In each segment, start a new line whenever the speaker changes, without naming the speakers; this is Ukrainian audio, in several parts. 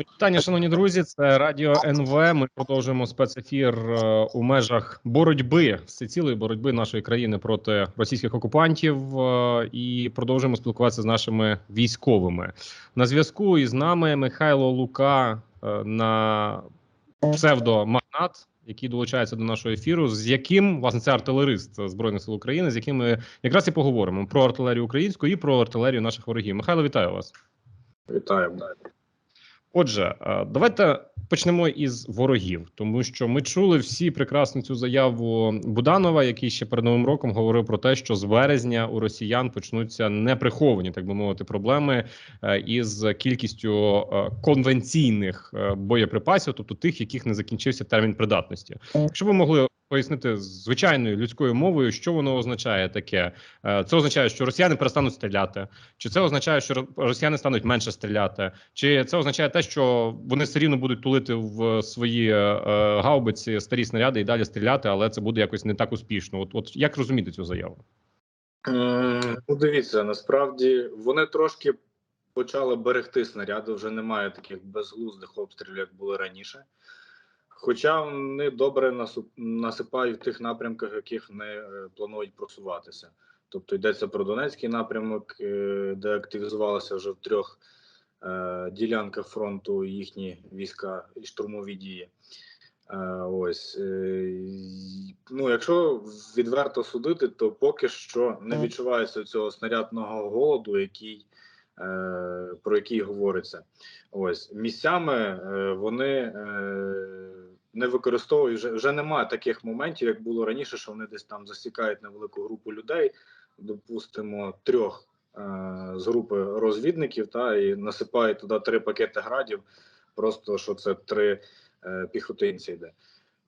Вітання, шановні друзі. Це радіо НВ. Ми продовжуємо спецефір е, у межах боротьби всецілої боротьби нашої країни проти російських окупантів е, і продовжуємо спілкуватися з нашими військовими. На зв'язку із нами Михайло Лука е, на псевдомагнат, який долучається до нашого ефіру, з яким власне це артилерист збройних сил України, з яким ми якраз і поговоримо про артилерію українську і про артилерію наших ворогів. Михайло, вітаю вас.
Вітаємо.
Отже, е, давайте почнемо із ворогів, тому що ми чули всі прекрасно цю заяву Буданова, який ще перед новим роком говорив про те, що з березня у росіян почнуться неприховані, так би мовити, проблеми е, із кількістю е, конвенційних боєприпасів, тобто тих, яких не закінчився термін придатності. Якщо ви могли пояснити звичайною людською мовою, що воно означає таке. Е, це означає, що росіяни перестануть стріляти, чи це означає, що росіяни стануть менше стріляти, чи це означає те, що вони все рівно будуть тулити в свої е, гаубиці старі снаряди і далі стріляти, але це буде якось не так успішно. От, от як розуміти цю заяву?
Ну, дивіться, насправді вони трошки почали берегти снаряди. Вже немає таких безглуздих обстрілів, як були раніше. Хоча вони добре насипають в тих напрямках, яких не е, планують просуватися. Тобто йдеться про Донецький напрямок, е, де активізувалися вже в трьох е, ділянках фронту їхні війська і штурмові дії. Ось ну, якщо відверто судити, то поки що не відчувається цього снарядного голоду, який про який говориться. Ось місцями вони не використовують вже вже немає таких моментів, як було раніше, що вони десь там засікають невелику групу людей, допустимо, трьох е з групи розвідників, та і насипають туди три пакети градів, просто що це три е піхотинці йде.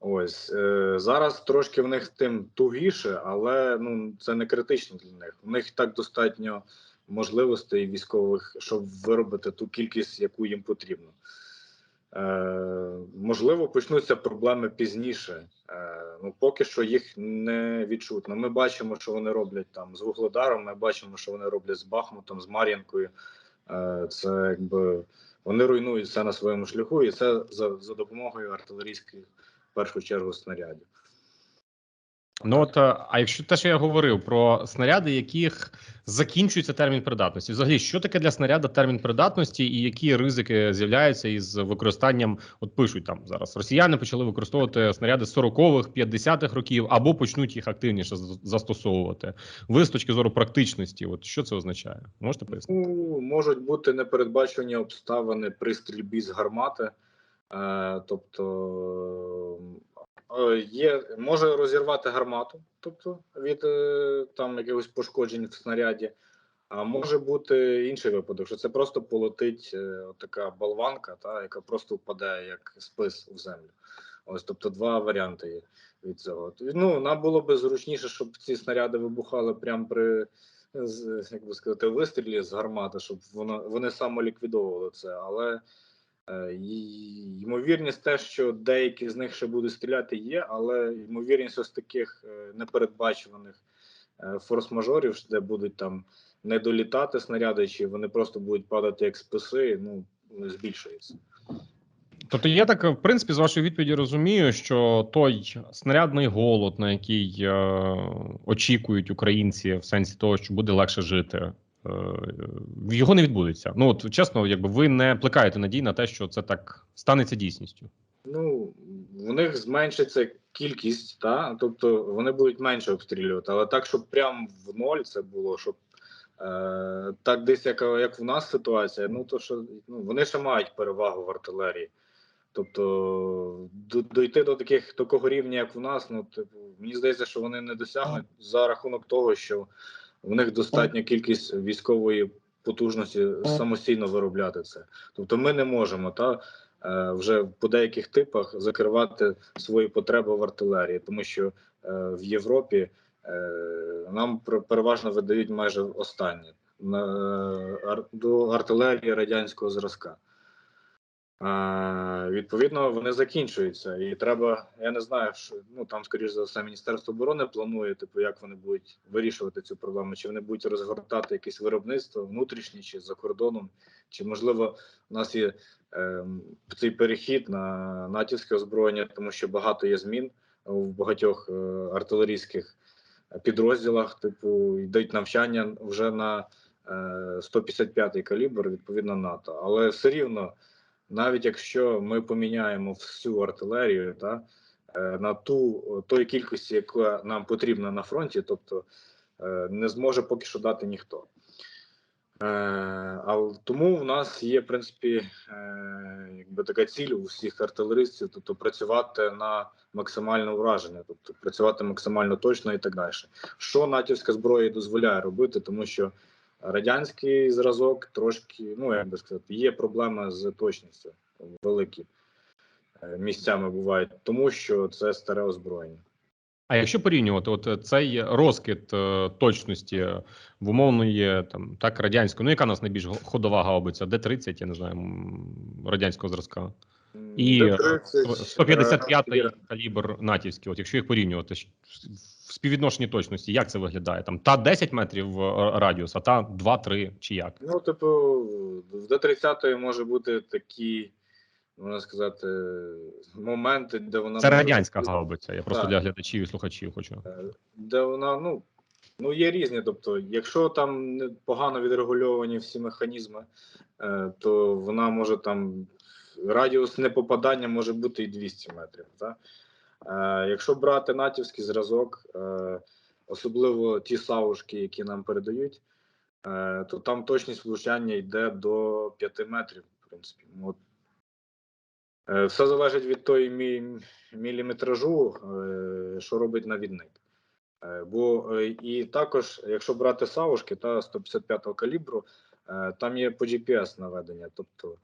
Ось е, зараз трошки в них тим тугіше, але ну це не критично для них. У них так достатньо можливостей військових, щоб виробити ту кількість, яку їм потрібно. Е, можливо, почнуться проблеми пізніше. Е, ну поки що їх не відчутно. Ми бачимо, що вони роблять там з Вугледаром. Ми бачимо, що вони роблять з Бахмутом, з Мар'янкою. Е, це якби вони руйнують все на своєму шляху, і це за, за допомогою артилерійських в першу чергу снарядів.
Ну от е, а якщо те, що я говорив про снаряди, яких закінчується термін придатності, взагалі, що таке для снаряда термін придатності, і які ризики з'являються із використанням? От пишуть там зараз росіяни почали використовувати снаряди 40-х, 50-х років або почнуть їх активніше застосовувати. Ви з точки зору практичності, от що це означає? Можете пояснити?
Ну, можуть бути непередбачені обставини при стрільбі з гармати, е, тобто є, може розірвати гармату, тобто від е, там якихось пошкоджень в снаряді, а може бути інший випадок, що це просто полетить е, така болванка, та яка просто впадає як спис в землю. Ось тобто два варіанти є від цього. Ну нам було би зручніше, щоб ці снаряди вибухали прямо при як би сказати, вистрілі з гармати, щоб воно вони самоліквідовували це, але. Е, ймовірність те, що деякі з них ще будуть стріляти, є, але ймовірність ось таких е, непередбачуваних е, форс-мажорів, де будуть там не долітати снаряди, чи вони просто будуть падати як списи, ну збільшується.
Тобто я так в принципі з вашої відповіді розумію, що той снарядний голод, на який е, очікують українці, в сенсі того, що буде легше жити, його не відбудеться. Ну от чесно, якби ви не плекаєте надій на те, що це так станеться дійсністю.
Ну в них зменшиться кількість, та тобто вони будуть менше обстрілювати, але так, щоб прям в ноль це було, щоб е, так десь як як в нас ситуація, ну то що ну вони ще мають перевагу в артилерії. Тобто дойти до таких такого рівня, як в нас, ну типу, мені здається, що вони не досягнуть за рахунок того, що в них достатня кількість військової потужності самостійно виробляти це. Тобто, ми не можемо та е, вже по деяких типах закривати свої потреби в артилерії, тому що е, в Європі е, нам переважно видають майже останнє до артилерії радянського зразка. Відповідно, вони закінчуються, і треба. Я не знаю, що ну там, скоріш за все, міністерство оборони планує, типу, як вони будуть вирішувати цю проблему, чи вони будуть розгортати якесь виробництво внутрішнє чи за кордоном, чи можливо у нас є е, цей перехід на натівське озброєння, тому що багато є змін в багатьох е, артилерійських підрозділах, типу, йдуть навчання вже на е, 155-й калібр, відповідно НАТО. Але все рівно, навіть якщо ми поміняємо всю артилерію та, е, на ту тої кількості, яка нам потрібна на фронті, тобто е, не зможе поки що дати ніхто. Е, а тому в нас є в принципі якби така ціль у всіх артилеристів, тобто працювати на максимальне враження, тобто працювати максимально точно і так далі. Що натівська зброя дозволяє робити, тому що радянський зразок трошки, ну як би сказати, є проблема з точністю великі е, місцями бувають, тому що це старе озброєння.
А якщо порівнювати, от е, цей розкид е, точності в умовної там так радянської, ну яка у нас найбільш ходова гаубиця? Д-30, я не знаю, радянського зразка. І
Д-30,
155
е,
калібр натівський, от якщо їх порівнювати в співвідношенні точності, як це виглядає? Там та 10 метрів е, радіус, а та 2-3 чи як?
Ну, типу, в Д-30 може бути такі, можна сказати, моменти, де вона
Це радянська гаубиця. Я просто
Так.
для глядачів і слухачів хочу.
де вона, ну, ну є різні. Тобто, якщо там погано відрегульовані всі механізми, е, то вона може там радіус непопадання може бути і 200 метрів. Так? Е, якщо брати натівський зразок, е, особливо ті савушки, які нам передають, е, то там точність влучання йде до 5 метрів, в принципі. Ну, От. Е, Все залежить від тої мі- міліметражу, е, що робить навідник. Е, Бо е, і також, якщо брати савушки та 155 калібру, е, там є по GPS наведення, тобто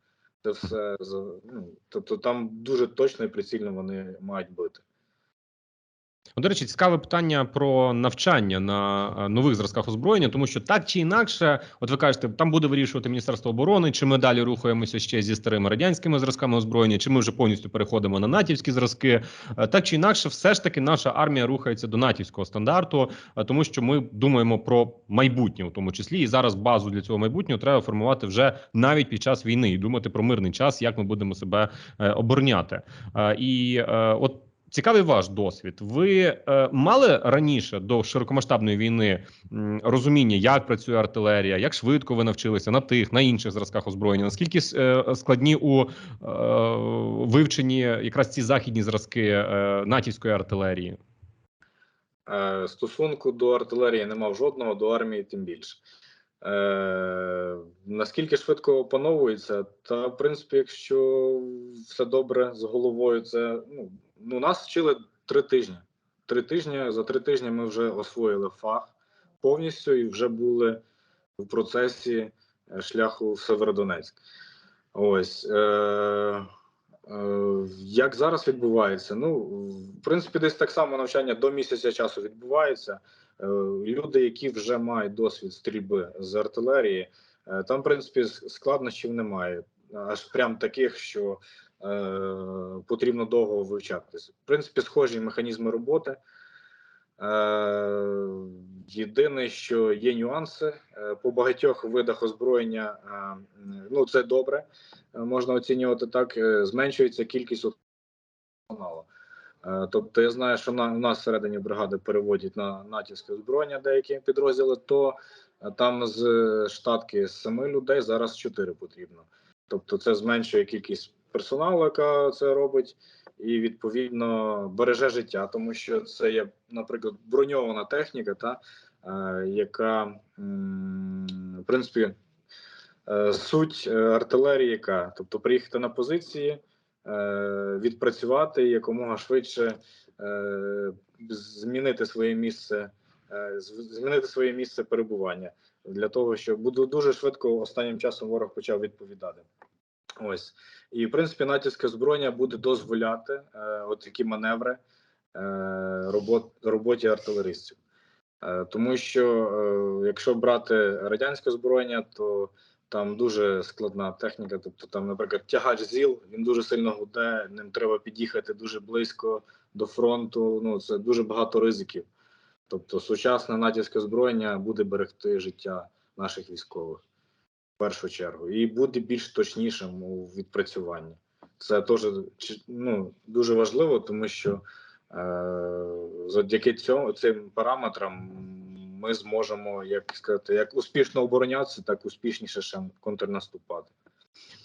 це все ну, тобто там дуже точно і прицільно вони мають бити.
До речі, цікаве питання про навчання на е, нових зразках озброєння, тому що так чи інакше, от ви кажете, там буде вирішувати Міністерство оборони, чи ми далі рухаємося ще зі старими радянськими зразками озброєння, чи ми вже повністю переходимо на натівські зразки. Е, Так чи інакше, все ж таки наша армія рухається до натівського стандарту, е, тому що ми думаємо про майбутнє, у тому числі, і зараз базу для цього майбутнього треба формувати вже навіть під час війни і думати про мирний час, як ми будемо себе обороняти. І от. Цікавий ваш досвід. Ви е, мали раніше до широкомасштабної війни розуміння, як працює артилерія, як швидко ви навчилися на тих, на інших зразках озброєння? Наскільки е, складні у е, вивченні якраз ці західні зразки е, натівської артилерії?
Е, Стосунку до артилерії не мав жодного, до армії тим більше. Е, наскільки швидко опановується, та в принципі, якщо все добре з головою, це ну, ну нас вчили три тижні. Три тижні за три тижні ми вже освоїли фах повністю і вже були в процесі е, шляху в Северодонецьк. Ось е, е, як зараз відбувається? Ну, в принципі, десь так само навчання до місяця часу відбувається. Е, люди, які вже мають досвід стрільби з артилерії, е, там, в принципі, складнощів немає, аж прям таких, що потрібно довго вивчатися. В принципі, схожі механізми роботи. Е, єдине, що є нюанси е, по багатьох видах озброєння. е, ну, це добре, е, можна оцінювати так. е, зменшується кількість. Е, Тобто я знаю, що на у нас всередині бригади переводять на натівське озброєння деякі підрозділи, то е, там з е, штатки з семи людей зараз чотири потрібно. Тобто, це зменшує кількість персоналу, яка це робить, і відповідно береже життя, тому що це є, наприклад, броньована техніка, та е, яка в принципі е, суть е, артилерії, яка тобто приїхати на позиції е, відпрацювати якомога швидше змінити своє місце, змінити своє місце перебування для того, щоб дуже швидко останнім часом ворог почав відповідати. Ось і в принципі натівське зброєння буде дозволяти е, от такі маневри е, робот, роботі артилеристів. Е, тому що е, якщо брати радянське озброєння, то Там дуже складна техніка. Тобто, там, наприклад, тягач ЗІЛ, він дуже сильно гуде, ним треба під'їхати дуже близько до фронту. Ну, це дуже багато ризиків. Тобто, сучасне натівське озброєння буде берегти життя наших військових першу чергу, і бути більш точнішим у відпрацюванні. Це теж ну, дуже важливо, тому що е, завдяки цьому цим параметрам ми зможемо, як сказати, як успішно оборонятися, так успішніше ще контрнаступати.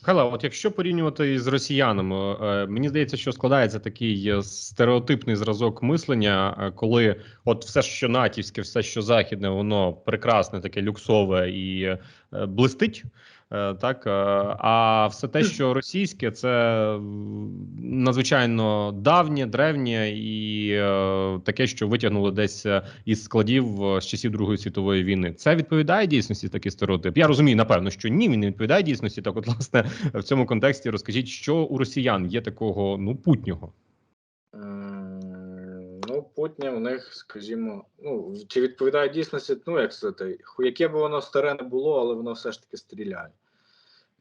Михайло, от якщо порівнювати з росіянами, е, мені здається, що складається такий е, стереотипний зразок мислення, е, коли от все, що натівське, все, що західне, воно прекрасне, таке люксове і е, блистить. Е, Так, е, а все те, що російське, це надзвичайно давнє, древнє і е, таке, що витягнули десь із складів з часів Другої світової війни. Це відповідає дійсності такий стереотип? Я розумію, напевно, що ні, він не відповідає дійсності. Так, от, власне, в цьому контексті розкажіть, що у росіян є такого ну путнього.
Ну, путнє в них, скажімо, ну чи відповідає дійсності, ну як сказати, яке б воно старе не було, але воно все ж таки стріляє.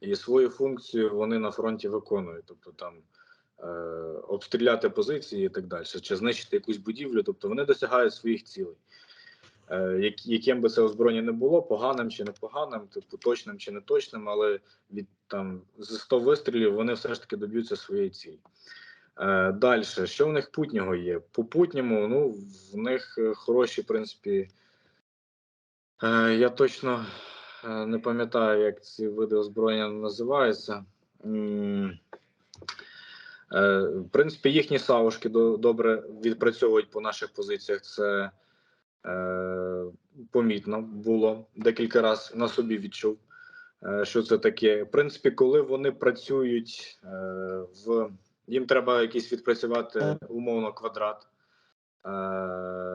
І свою функцію вони на фронті виконують. Тобто там е, обстріляти позиції і так далі, чи знищити якусь будівлю, тобто вони досягають своїх цілей. Е, яким би це озброєння не було, поганим чи непоганим, типу точним чи не точним, але від там з 100 вистрілів вони все ж таки доб'ються своєї цілі. Е, Далі, що в них путнього є? По путньому, ну, в них е, хороші, в принципі. Е, я точно не пам'ятаю, як ці види озброєння називаються. Е, в принципі, їхні савушки до, добре відпрацьовують по наших позиціях. Це е, помітно було декілька разів на собі відчув, е, що це таке. В принципі, коли вони працюють е, в їм треба якийсь відпрацювати умовно квадрат. Е,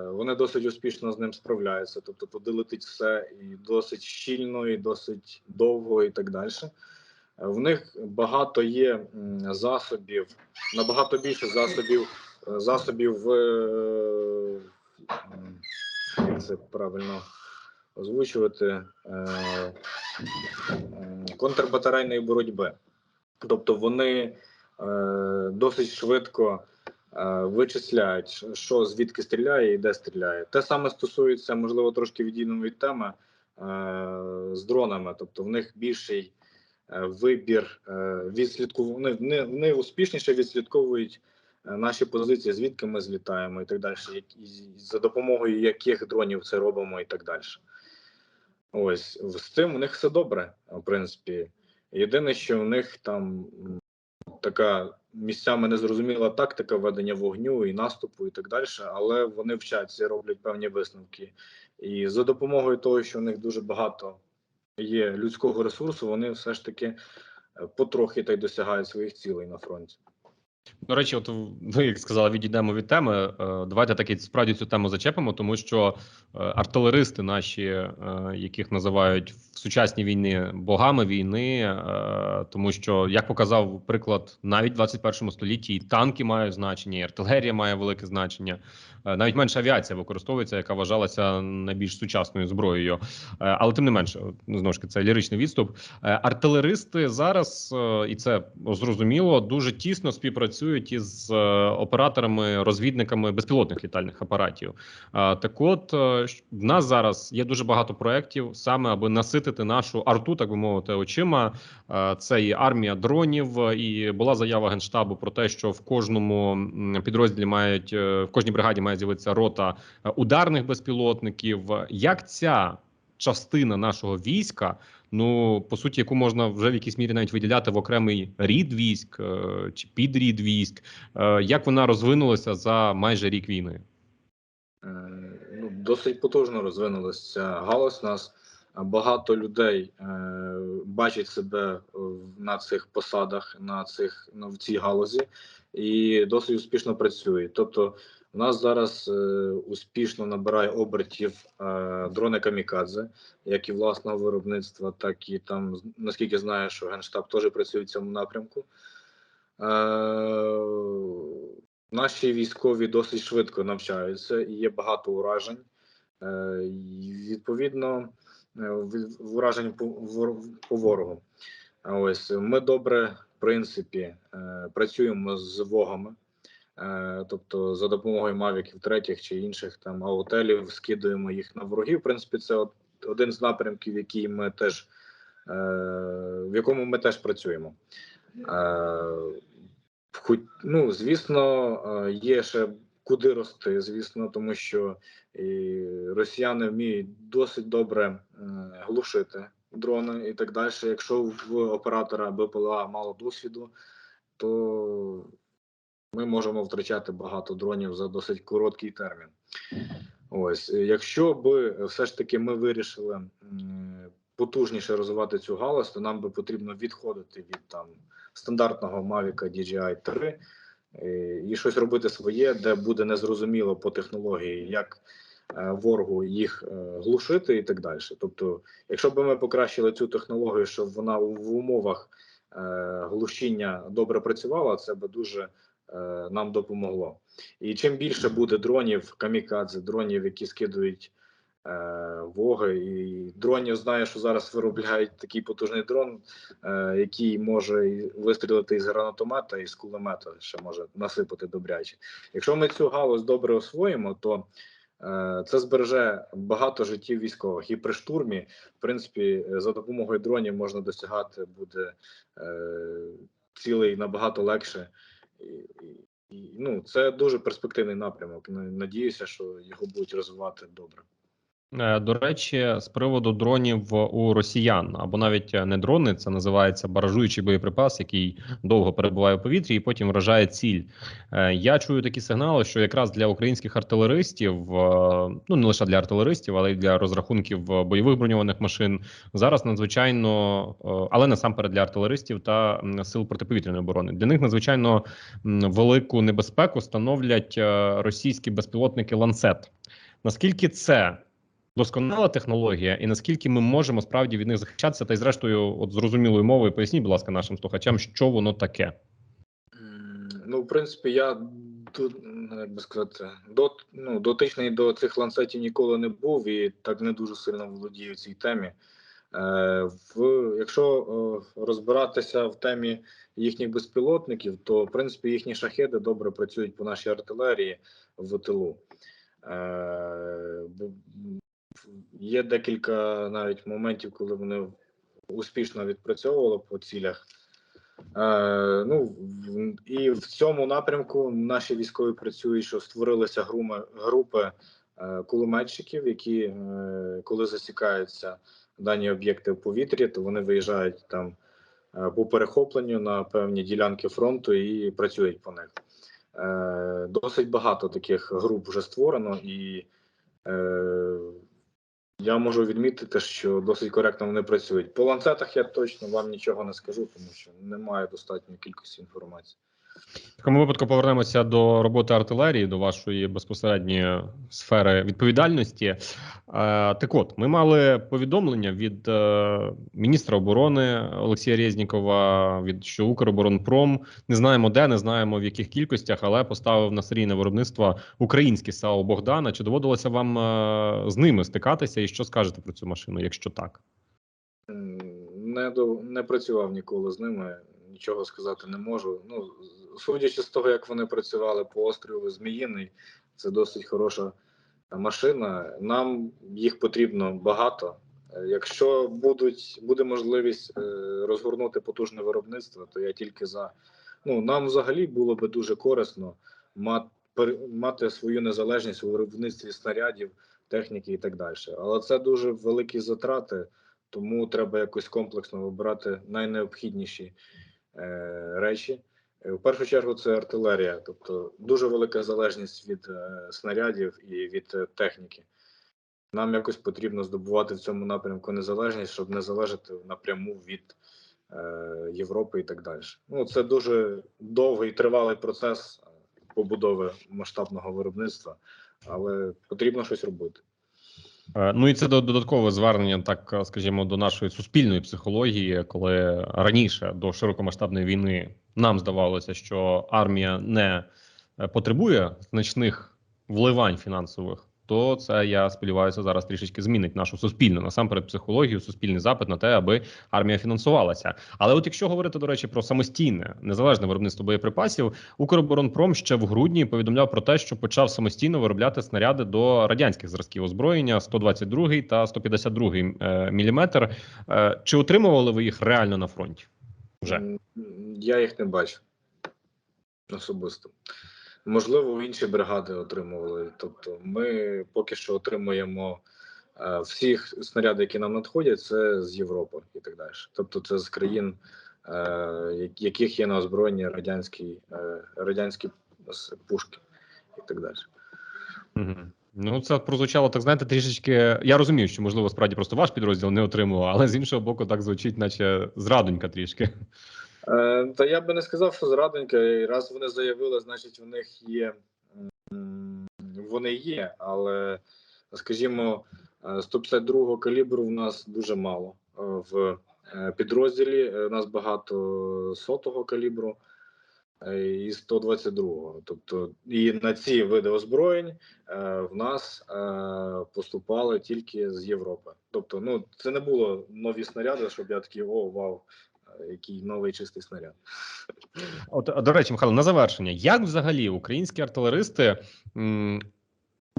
вони досить успішно з ним справляються. Тобто туди летить все і досить щільно, і досить довго, і так далі. В них багато є засобів, набагато більше засобів, засобів в е, як це правильно озвучувати е, контрбатарейної боротьби. Тобто вони досить швидко вичисляють, що звідки стріляє і де стріляє. Те саме стосується, можливо, трошки відійдемо від теми е, з дронами. Тобто в них більший е, вибір е, відслідкування. Вони, успішніше відслідковують е, наші позиції, звідки ми злітаємо, і так далі, за допомогою яких дронів це робимо, і так далі. Ось з цим у них все добре, в принципі. Єдине, що у них там така місцями незрозуміла тактика ведення вогню і наступу, і так далі, але вони вчаться, роблять певні висновки. І за допомогою того, що у них дуже багато є людського ресурсу, вони все ж таки е, потрохи та й досягають своїх цілей на фронті.
До речі, от ви як сказали, відійдемо від теми. Е, Давайте таки справді цю тему зачепимо, тому що е, артилеристи наші, е, яких називають в сучасній війні богами війни, тому що як показав приклад, навіть в 21 столітті і танки мають значення, і артилерія має велике значення. Навіть менша авіація використовується, яка вважалася найбільш сучасною зброєю. Але тим не менше, ну, знову ж таки, це ліричний відступ. Артилеристи зараз, і це зрозуміло, дуже тісно співпрацюють із е, операторами, розвідниками безпілотних літальних апаратів. Так, от е, в нас зараз є дуже багато проєктів, саме аби наситити нашу арту, так би мовити, очима. Е, Це і армія дронів, і була заява генштабу про те, що в кожному підрозділі мають в кожній бригаді має з'явитися рота ударних безпілотників. Як ця частина нашого війська, ну по суті, яку можна вже в якійсь мірі навіть виділяти в окремий рід військ е, чи підрід військ, е, як вона розвинулася за майже рік війни?
Е, ну, досить потужно розвинулася. У Нас багато людей е, бачить себе на цих посадах, на цих ну, в цій галузі, і досить успішно працює. Тобто, у нас зараз е, успішно набирає обертів е, дрони камікадзе, як і власного виробництва, так і там, наскільки знаю, що генштаб теж працює в цьому напрямку. Е, Наші військові досить швидко навчаються і є багато уражень. Е, Відповідно, вражень по, по ворогу. Ось ми добре, в принципі, е, працюємо з вогами. Е, Тобто за допомогою мавіків третіх чи інших там аутелів скидуємо їх на ворогів. В принципі, це один з напрямків, який ми теж е, в якому ми теж працюємо. Е, хоч- ну, звісно, є ще куди рости, звісно, тому що і росіяни вміють досить добре глушити дрони і так далі. Якщо в оператора БПЛА мало досвіду, то ми можемо втрачати багато дронів за досить короткий термін. Ось, е, якщо би все ж таки ми вирішили потужніше розвивати цю галузь, то нам би потрібно відходити від там стандартного Mavic DJI 3 е, і щось робити своє, де буде незрозуміло по технології, як е, ворогу їх е, глушити і так далі. Тобто, якщо б ми покращили цю технологію, щоб вона в умовах е, глушіння добре працювала, це би дуже е, нам допомогло. І чим більше буде дронів, камікадзе, дронів, які скидують е, воги, і дронів знаю, що зараз виробляють такий потужний дрон, е, який може вистрілити із гранатомета, і з кулемета, ще може насипати добряче. Якщо ми цю галузь добре освоїмо, то е, це збереже багато життів військових. І при штурмі, в принципі, за допомогою дронів можна досягати буде е, цілей набагато легше. І, ну, це дуже перспективний напрямок. На- Надіюся, що його будуть розвивати добре.
Е, До речі, з приводу дронів у росіян, або навіть е, не дрони, це називається баражуючий боєприпас, який довго перебуває в повітрі і потім вражає ціль. Е, Я чую такі сигнали, що якраз для українських артилеристів, ну не лише для артилеристів, але й для розрахунків бойових броньованих машин, зараз надзвичайно, але насамперед для артилеристів та сил протиповітряної оборони. Для них надзвичайно велику небезпеку становлять російські безпілотники ланцет. Наскільки це досконала технологія, і наскільки ми можемо справді від них захищатися, та й зрештою, от зрозумілою мовою, поясніть, будь ласка, нашим слухачам, що воно таке.
Ну, в принципі, я ну, би сказати, до, ну, дотичний до цих ланцетів ніколи не був і так не дуже сильно володію цій темі. Е, в, якщо е, розбиратися в темі їхніх безпілотників, то в принципі їхні шахеди добре працюють по нашій артилерії в тилу. Е, є декілька навіть моментів, коли вони успішно відпрацьовували по цілях. Е, ну і в цьому напрямку наші військові працюють, що створилися груми, групи е, кулеметчиків, які е, коли засікаються дані об'єкти в повітрі, то вони виїжджають там е, по перехопленню на певні ділянки фронту і працюють по них. Е, досить багато таких груп вже створено, і е, я можу відмітити, що досить коректно вони працюють. По ланцетах я точно вам нічого не скажу, тому що немає достатньої кількості інформації.
В такому випадку повернемося до роботи артилерії, до вашої безпосередньої сфери відповідальності. Е, так от, ми мали повідомлення від е, міністра оборони Олексія Резнікова, від що Укроборонпром не знаємо де, не знаємо в яких кількостях, але поставив на серійне виробництво українське САУ Богдана. Чи доводилося вам е, з ними стикатися, і що скажете про цю машину, якщо так?
Не до не працював ніколи з ними, нічого сказати не можу. Ну судячи з того, як вони працювали по острову Зміїний, це досить хороша машина. Нам їх потрібно багато. Е, Якщо будуть буде можливість е, розгорнути потужне виробництво, то я тільки за. Ну нам взагалі було би дуже корисно мати, мати свою незалежність у виробництві снарядів, техніки і так далі. Але це дуже великі затрати, тому треба якось комплексно вибирати найнеобхідніші е, речі. Е, В першу чергу це артилерія, тобто дуже велика залежність від е, снарядів і від е, техніки. Нам якось потрібно здобувати в цьому напрямку незалежність, щоб не залежати напряму від Європи і так далі. Ну це дуже довгий тривалий процес побудови масштабного виробництва, але потрібно щось робити.
Ну і це до- додаткове звернення, так скажімо, до нашої суспільної психології, коли раніше до широкомасштабної війни нам здавалося, що армія не е, потребує значних вливань фінансових то це я сподіваюся зараз трішечки змінить нашу суспільну насамперед психологію, суспільний запит на те, аби армія фінансувалася. Але от якщо говорити до речі про самостійне незалежне виробництво боєприпасів, Укроборонпром ще в грудні повідомляв про те, що почав самостійно виробляти снаряди до радянських зразків озброєння 122 та 152 е, міліметр. Е, Чи отримували ви їх реально на фронті? Вже
Я їх не бачу особисто. Можливо, інші бригади отримували. Тобто, ми поки що отримуємо е, всіх снаряди, які нам надходять, це з Європи і так далі. Тобто, це з країн, е, яких є на озброєнні радянські, е, радянські пушки і так далі.
Ну, це прозвучало так, знаєте, трішечки. Я розумію, що можливо справді просто ваш підрозділ не отримував, але з іншого боку, так звучить, наче зрадонька трішки.
Е, Та я би не сказав, що зрадонька. І Раз вони заявили, значить в них є. Вони є, але, скажімо, е, 152-го калібру в нас дуже мало е, в е, підрозділі. Е, У нас багато сотого калібру е, і 122-го. Тобто, і на ці види озброєнь е, в нас е, поступали тільки з Європи. Тобто, ну це не було нові снаряди, щоб я такий о, вау, е, який новий чистий снаряд.
От до речі, Михайло, на завершення, як взагалі українські артилеристи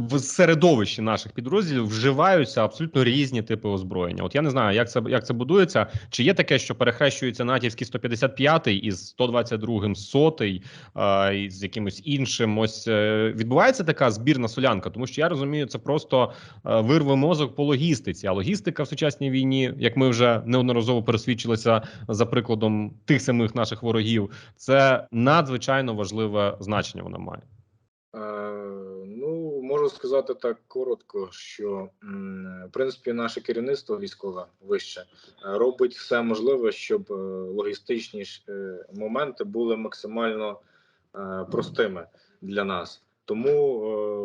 в середовищі наших підрозділів вживаються абсолютно різні типи озброєння? От я не знаю, як це як це будується. Чи є таке, що перехрещується натівський 155 із 122 сотий а, із якимось іншим? Ось е, відбувається така збірна солянка, тому що я розумію, це просто е, вирве мозок по логістиці. А логістика в сучасній війні, як ми вже неодноразово пересвідчилися за прикладом тих самих наших ворогів, це надзвичайно важливе значення. Вона має.
Можу сказати так коротко, що в принципі наше керівництво військове вище е, робить все можливе, щоб е, логістичні е, моменти були максимально простими для нас. Тому,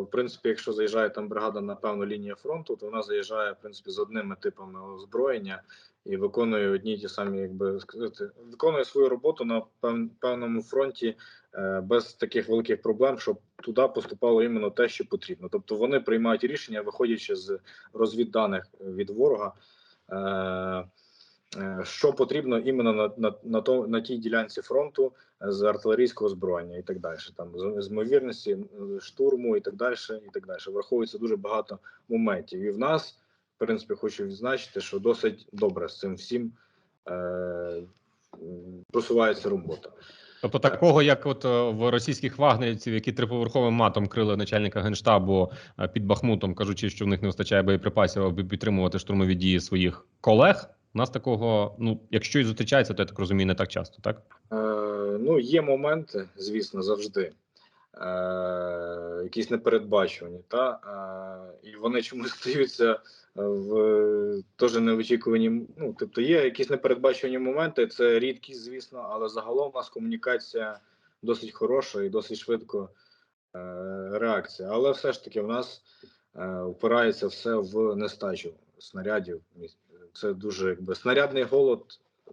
в принципі, якщо заїжджає там бригада на певну лінію фронту, то вона заїжджає в принципі з одними типами озброєння і виконує одні ті самі, якби сказати, виконує свою роботу на певному фронті е, без таких великих проблем, щоб туди поступало іменно те, що потрібно. Тобто вони приймають рішення, виходячи з розвідданих від ворога. е, е, Що потрібно іменно на, на, на, то, на тій ділянці фронту е, з артилерійського озброєння і так далі, там з, з ймовірності е, штурму і так далі, і так далі. Враховується дуже багато моментів. І в нас, принципі, хочу відзначити, що досить добре з цим всім е, просувається робота.
Тобто, такого, як от е, в російських вагнерівців, які триповерховим матом крили начальника генштабу е, під Бахмутом, кажучи, що в них не вистачає боєприпасів, аби підтримувати штурмові дії своїх колег. У нас такого, ну якщо і зустрічається, то я так розумію, не так часто, так?
Е, ну, є моменти, звісно, завжди. Е, якісь непередбачувані, та е, і вони чомусь стаються в теж неочікувані. Ну, тобто є якісь непередбачувані моменти, це рідкість, звісно, але загалом у нас комунікація досить хороша і досить швидко е, реакція. Але все ж таки в нас е, впирається все в нестачу снарядів. Це дуже якби снарядний голод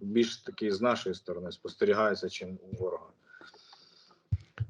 більш такий з нашої сторони спостерігається, чим у ворога.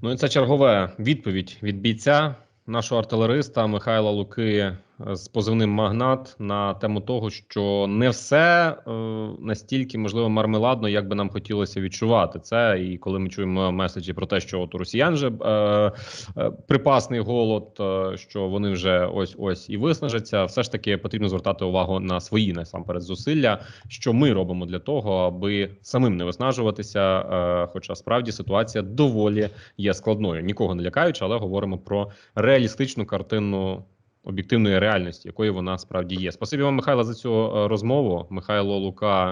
Ну і це чергова відповідь від бійця нашого артилериста Михайла Луки з позивним магнат на тему того, що не все е, настільки можливо мармеладно, як би нам хотілося відчувати це. І коли ми чуємо меседжі про те, що от у росіян же е, е, припасний голод, е, що вони вже ось ось і виснажаться, все ж таки потрібно звертати увагу на свої насамперед зусилля, що ми робимо для того, аби самим не виснажуватися. Е, хоча справді ситуація доволі є складною, нікого не лякаючи, але говоримо про реалістичну картину об'єктивної реальності, якою вона справді є. Спасибі вам, Михайло, за цю е, розмову. Михайло Лука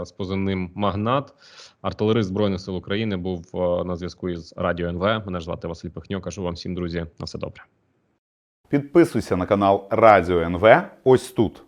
е, з позивним Магнат, артилерист збройних сил України, був е, на зв'язку із радіо НВ. Мене звати Василь Пихньо. Кажу вам всім, друзі, на все добре.
Підписуйся на канал Радіо НВ ось тут.